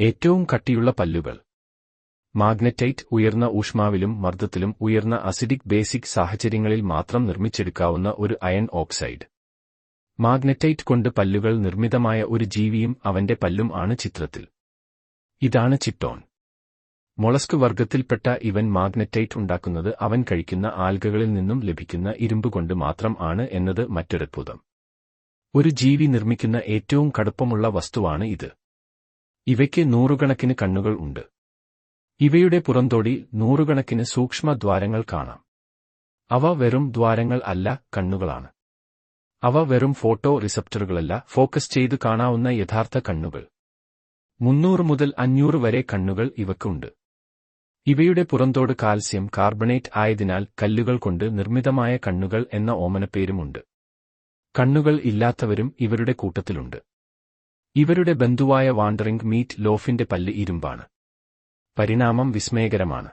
ഏറ്റവും കട്ടിയുള്ള പല്ലുകൾ. മാഗ്നറ്റൈറ്റ് ഉയർന്ന ഊഷ്മാവിലും മർദ്ദത്തിലും ഉയർന്ന അസിഡിക് ബേസിക് സാഹചര്യങ്ങളിൽ മാത്രം നിർമ്മിച്ചെടുക്കാവുന്ന ഒരു അയൺ ഓക്സൈഡ്. മാഗ്നറ്റൈറ്റ് കൊണ്ട് പല്ലുകൾ നിർമ്മിതമായ ഒരു ജീവിയും അവന്റെ പല്ലും ആണ് ചിത്രത്തിൽ. ഇതാണ് ചിട്ടോൺ. മൊളസ്ക് വർഗത്തിൽപ്പെട്ട ഇവൻ മാഗ്നറ്റൈറ്റ് ഉണ്ടാക്കുന്നത് അവൻ കഴിക്കുന്ന ആൽഗകളിൽ നിന്നും ലഭിക്കുന്ന ഇരുമ്പ് കൊണ്ട് മാത്രം ആണ് എന്നത് മറ്റൊരത്ഭുതം. ഒരു ജീവി നിർമ്മിക്കുന്ന ഏറ്റവും കടുപ്പമുള്ള വസ്തുവാണ് ഇത്. ഇവയ്ക്ക് നൂറുകണക്കിന് കണ്ണുകൾ ഉണ്ട്. ഇവയുടെ പുറന്തോടി നൂറുകണക്കിന് സൂക്ഷ്മ ദ്വാരങ്ങൾ കാണാം. അവ വെറും ദ്വാരങ്ങൾ അല്ല കണ്ണുകളാണ്. അവ വെറും ഫോട്ടോ റിസപ്റ്ററുകളല്ല ഫോക്കസ് ചെയ്ത് കാണാവുന്ന യഥാർത്ഥ കണ്ണുകൾ. മുന്നൂറ് മുതൽ അഞ്ഞൂറ് വരെ കണ്ണുകൾ ഇവക്കുണ്ട് ഇവയുടെ പുറന്തോട് കാൽസ്യം കാർബണേറ്റ് ആയതിനാൽ കല്ലുകൾ കൊണ്ട് നിർമ്മിതമായ കണ്ണുകൾ എന്ന ഓമനപ്പേരുമുണ്ട്. കണ്ണുകൾ ഇല്ലാത്തവരും ഇവരുടെ കൂട്ടത്തിലുണ്ട്. ഇവരുടെ ബന്ധുവായ വാണ്ടറിംഗ് മീറ്റ് ലോഫിന്റെ പല്ല് ഇരുമ്പാണ്. പരിണാമം വിസ്മയകരമാണ്.